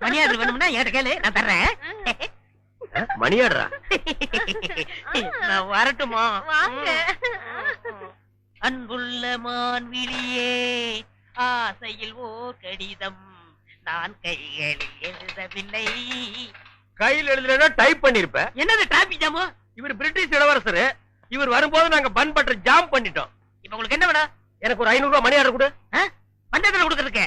மணியாடு வேணும்னா என்கிட்ட கேளு நான் தர்றேன். மணியாடுறா? நான் வரட்டுமா? வாங்க. அன்புள்ள மான்விழியே ஆசையில் ஓர் கடிதம் நான் கைகளில் எழுதவில்லை. கையில் எழுதுனா டைப் பண்ணிருப்ப. என்னது டிராபிக் ஜாமு இவர் பிரிட்டிஷ் இளவரசர். இவர் வரும்போது நாங்க பன் பட்டர் ஜாம் பண்ணிட்டோம். இப்ப உங்களுக்கு என்ன வேணும்? எனக்கு ஒரு ஐநூறு ரூபாய் மணி ஆர்டர் கொடு பண்டத்துல கொடுக்கறதுக்கு.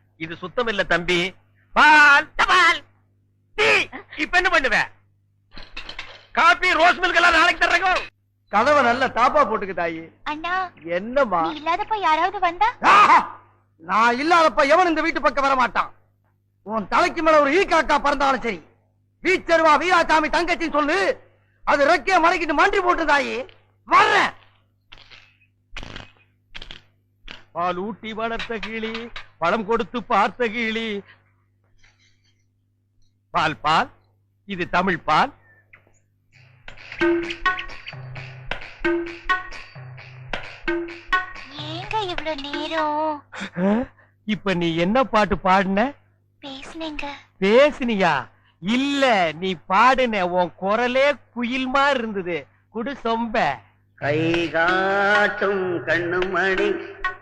இது சுத்தம் இல்ல தம்பி. பால் தபால். டீ. இப்ப என்ன பண்ணுவ? காபி ரோஸ் மில்க் எல்லாம் நாளைக்கு தர்றேங்க. கதவை நல்ல தாப்பா போட்டுக்கு தாயி. அண்ணா என்னம்மா? நீ இல்லாதப்ப யாராவது வந்தா? ஆஹா! நான் இல்லாதப்ப எவன் இந்த வீட்டு பக்கம் வர மாட்டான் உன் தலைக்கு மேல ஒரு ஈ காக்கா பறந்தாலும் சரி. வீச்சருவா வீராசாமி தங்கச்சின்னு சொல்லு. அது ரெக்கைய மடக்கிட்டு மண்டி போட்டு தாயி. வர்றேன். பால் ஊட்டி வளர்த்த கிளி. பழம் கொடுத்து பார்த்த கிளி பால் பால். இது தமிழ் பால். ஏங்க இவ்வளவு நேரம்? இப்ப நீ என்ன பாட்டு பாடுன? பேசுனீங்க. பேசுனியா? இல்ல நீ பாடுன உன் குரலே குயில் மாதிரி இருந்தது. குடு சொம்ப. கை காட்டும் கண்ணுமணி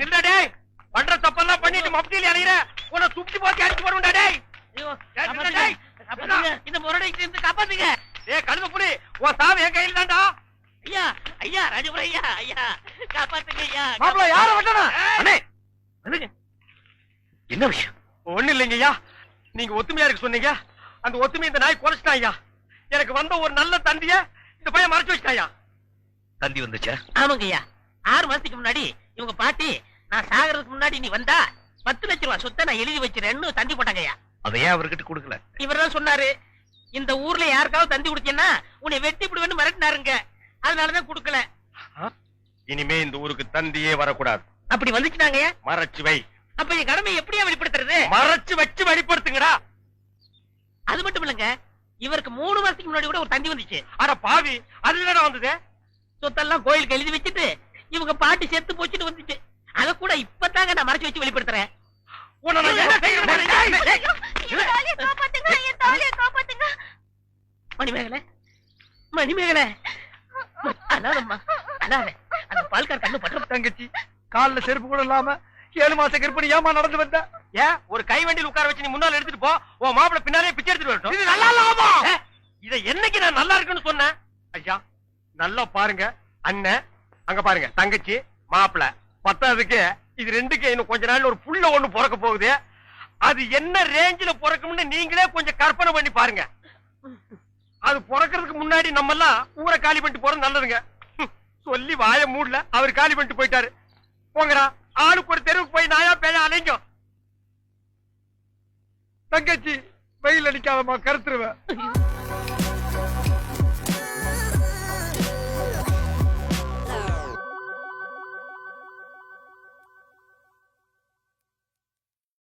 நில்லுடா டேய். பண்ற தப்பெல்லாம் பண்ணிட்டு மப்டியில அலையற. உன்னை சுத்தி போத்தி அடிச்சு போடுவேன்டா டேய். ஐயோ டேய். இந்த முரடைக்கு இருந்து காப்பாத்துங்க. டேய் கழுத புலி உன் சாவு என் கையில் தான்டா. ஐயா ஐயா ராஜபுரம் ஐயா ஐயா காப்பாத்துங்க ஐயா மாப்பிள்ள யார வெட்டனா அண்ணே வந்துங்க என்ன விஷயம்? ஒண்ணு இல்லைங்க ஐயா. நீங்க ஒத்துமையா இருக்கு சொன்னீங்க. அந்த ஒத்துமை இந்த நாய் குறைச்சிட்டான் ஐயா. எனக்கு வந்த ஒரு நல்ல தந்திய இந்த பையன் மறைச்சு வச்சிட்டாயா தந்தி வந்துச்சா? ஆமாங்க ஐயா. ஆறு மாசத்துக்கு முன்னாடி இவங்க பாட்டி நான் சாகறதுக்கு முன்னாடி நீ வந்தா பத்து லட்ச ரூபாய் சொத்தை நான் எழுதி வச்சிருக்கேன்னு தந்தி போட்டாங்க ஐயா அதையே அவர்கிட்ட கொடுக்கல. இவர் தான் சொன்னாரு இந்த ஊர்ல யாருக்காவது தந்தி கொடுத்தீங்கன்னா உன்னை வெட்டி விடுவேன்னு மிரட்டினாருங்க. அதனாலதான் கொடுக்கல. இனிமே இந்த ஊருக்கு தந்தியே வரக்கூடாது. அப்படி வந்துச்சுனாங்க மறைச்சு வை. அப்ப என் கடமை எப்படியா வெளிப்படுத்துறது? மறைச்சு வச்சு வெளிப்படுத்துங்கடா. அது மட்டும் இல்லங்க இவருக்கு மூணு மாசத்துக்கு முன்னாடி கூட ஒரு தந்தி வந்துச்சு. அட பாவி அது என்னடா வந்தது? சொத்தெல்லாம் கோயிலுக்கு எழுதி வச்சுட்டு இவங்க பாட்டி செத்து போச்சுட்டு வந்துச்சு. அத கூட இப்பதாங்க நான் மறைச்சு வச்சு வெளிப்படுத்துறேன். மணிமேகலை மணிமேகலை. அந்த பால்கார் கண்ணு தங்கச்சி கால்ல செருப்பு கூட இல்லாம ஏழு மாச கர்ப்பிணி ஏமா நடந்து வந்த? ஏன்? ஒரு கை வண்டியில் உட்கார வச்சு நீ முன்னால எடுத்துட்டு போ. உன் மாப்பிள பின்னாலே பிச்சை எடுத்துட்டு வரட்டும். இது நல்லா இல்லாமா இத என்னைக்கு நான் நல்லா இருக்குன்னு சொன்னேன்? ஐயா நல்லா பாருங்க. அண்ணன் அங்க பாருங்க. தங்கச்சி மாப்பிள பத்தாவதுக்கு இது ரெண்டுக்கு இன்னும் கொஞ்ச நாள்ல ஒரு புள்ள ஒண்ணு பிறக்க போகுது. அது என்ன ரேஞ்சில பிறக்கும்னு நீங்களே கொஞ்சம் கற்பனை பண்ணி பாருங்க. அது பிறக்கிறதுக்கு முன்னாடி நம்ம எல்லாம் ஊரை காலி பண்ணிட்டு போறது நல்லதுங்க. சொல்லி வாய மூடல அவர் காலி பண்ணிட்டு போயிட்டாரு. போங்கடா ஆளுக்கு ஒரு தெருவுக்கு போய் நாயா பேயா அலைங்க தங்கச்சி வெயில் அடிக்காதமா கருத்துருவேன்